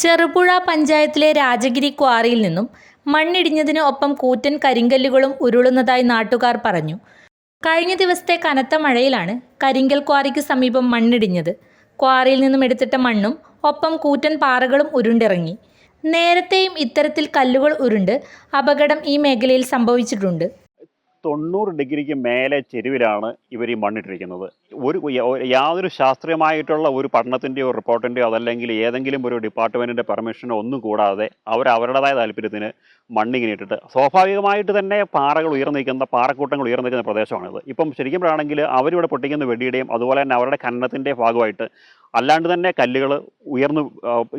ചെറുപുഴ പഞ്ചായത്തിലെ രാജഗിരി ക്വാറിയിൽ നിന്നും മണ്ണിടിഞ്ഞതിന് ഒപ്പം കൂറ്റൻ കരിങ്കല്ലുകളും ഉരുളുന്നതായി നാട്ടുകാർ പറഞ്ഞു. കഴിഞ്ഞ ദിവസത്തെ കനത്ത മഴയിലാണ് കരിങ്കൽ ക്വാറിക്ക് സമീപം മണ്ണിടിഞ്ഞത്. ക്വാറിയിൽ നിന്നും എടുത്തിട്ട മണ്ണും ഒപ്പം കൂറ്റൻ പാറകളും ഉരുണ്ടിറങ്ങി. നേരത്തെയും ഇത്തരത്തിൽ കല്ലുകൾ ഉരുണ്ട് അപകടം ഈ മേഖലയിൽ സംഭവിച്ചിട്ടുണ്ട്. തൊണ്ണൂറ് ഡിഗ്രിക്ക് മേലെ ചെരുവിലാണ് ഇവർ ഈ മണ്ണിട്ടിരിക്കുന്നത്. ഒരു യാതൊരു ശാസ്ത്രീയമായിട്ടുള്ള ഒരു പഠനത്തിന്റെയോ റിപ്പോർട്ടിന്റെയോ അതല്ലെങ്കിൽ ഏതെങ്കിലും ഒരു ഡിപ്പാർട്ട്മെന്റിന്റെ പെർമിഷനോ ഒന്നും കൂടാതെ അവർ അവരുടേതായ താല്പര്യത്തിന് മണ്ണിങ്ങനെ ഇട്ടിട്ട് സ്വാഭാവികമായിട്ട് തന്നെ പാറകൾ ഉയർന്നു നിൽക്കുന്ന പാറക്കൂട്ടങ്ങൾ ഉയർന്നു നിൽക്കുന്ന പ്രദേശമാണിത്. ഇപ്പം ശരിക്കും പറയുകയാണെങ്കിൽ അവരിവിടെ പൊട്ടിക്കുന്ന വെടിയുടെയും അതുപോലെ തന്നെ അവരുടെ ഖനനത്തിന്റെ ഭാഗമായിട്ട് അല്ലാണ്ട് തന്നെ കല്ലുകൾ ഉയർന്നു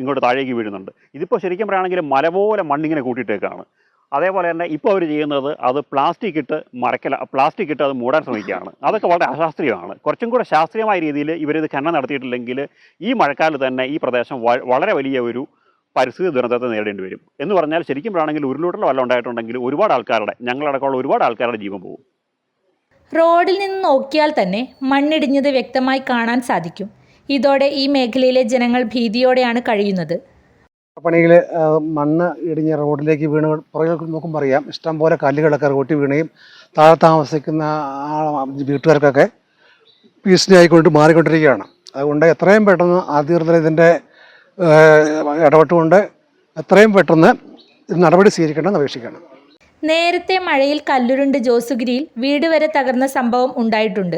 ഇങ്ങോട്ട് താഴേക്ക് വീഴുന്നുണ്ട്. ഇതിപ്പോൾ ശരിക്കും പറയുകയാണെങ്കിൽ മലപോലെ മണ്ണിങ്ങനെ കൂട്ടിയിട്ടേക്കാണ്. അതേപോലെ തന്നെ ഇപ്പോൾ അവർ ചെയ്യുന്നത് അത് പ്ലാസ്റ്റിക് ഇട്ട് മറക്കല പ്ലാസ്റ്റിക് ഇട്ട് അത് മൂടാൻ ശ്രമിക്കുകയാണ്. അതൊക്കെ വളരെ അശാസ്ത്രീയമാണ്. കുറച്ചും കൂടെ ശാസ്ത്രീയമായ രീതിയിൽ ഇവരിത് ഖനനം നടത്തിയിട്ടില്ലെങ്കിൽ ഈ മഴക്കാലത്ത് തന്നെ ഈ പ്രദേശം വളരെ വലിയ ഒരു പരിസ്ഥിതി ദുരന്തത്തെ നേരിടേണ്ടി വരും. എന്ന് പറഞ്ഞാൽ ശരിക്കും പറയുകയാണെങ്കിൽ ഉരുളൂട്ടൽ വല്ലതും ഉണ്ടായിട്ടുണ്ടെങ്കിൽ ഒരുപാട് ആൾക്കാരുടെ ഞങ്ങളടക്കമുള്ള ഒരുപാട് ആൾക്കാരുടെ ജീവൻ പോകും. റോഡിൽ നിന്ന് നോക്കിയാൽ തന്നെ മണ്ണിടിഞ്ഞത് വ്യക്തമായി കാണാൻ സാധിക്കും. ഇതോടെ ഈ മേഖലയിലെ ജനങ്ങൾ ഭീതിയോടെയാണ് കഴിയുന്നത്. പണിയിൽ മണ്ണ് ഇടിഞ്ഞ റോഡിലേക്ക് വീണ് പുറകെ നോക്കുമ്പോൾ അറിയാം. ഇഷ്ടം പോലെ കല്ലുകളൊക്കെ റോട്ടിൽ വീണുകയും താഴെ താമസിക്കുന്ന വീട്ടുകാർക്കൊക്കെ ഭീഷണിയായിക്കൊണ്ട് മാറിക്കൊണ്ടിരിക്കുകയാണ്. അതുകൊണ്ട് എത്രയും പെട്ടെന്ന് അധികൃതർ ഇതിന്റെ ഇടപെട്ടുകൊണ്ട് എത്രയും പെട്ടെന്ന് ഇത് നടപടി സ്വീകരിക്കണമെന്ന് അപേക്ഷിക്കണം നേരത്തെ മഴയിൽ കല്ലുരുണ്ട് ജോസുഗിരിയിൽ വീട് വരെ തകർന്ന സംഭവം ഉണ്ടായിട്ടുണ്ട്.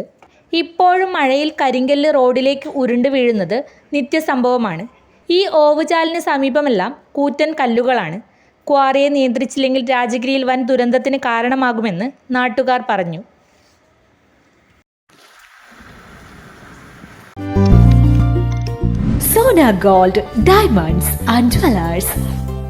ഇപ്പോഴും മഴയിൽ കരിങ്കല്ല് റോഡിലേക്ക് ഉരുണ്ട് വീഴുന്നത് നിത്യസംഭവമാണ്. ഈ ഓവുചാലിന് സമീപമെല്ലാം കൂറ്റൻ കല്ലുകളാണ്. ക്വാറിയെ നിയന്ത്രിച്ചില്ലെങ്കിൽ രാജഗിരിയിൽ വൻ ദുരന്തത്തിന് കാരണമാകുമെന്ന് നാട്ടുകാർ പറഞ്ഞു. Sona gold diamonds and jewellers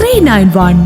three nine one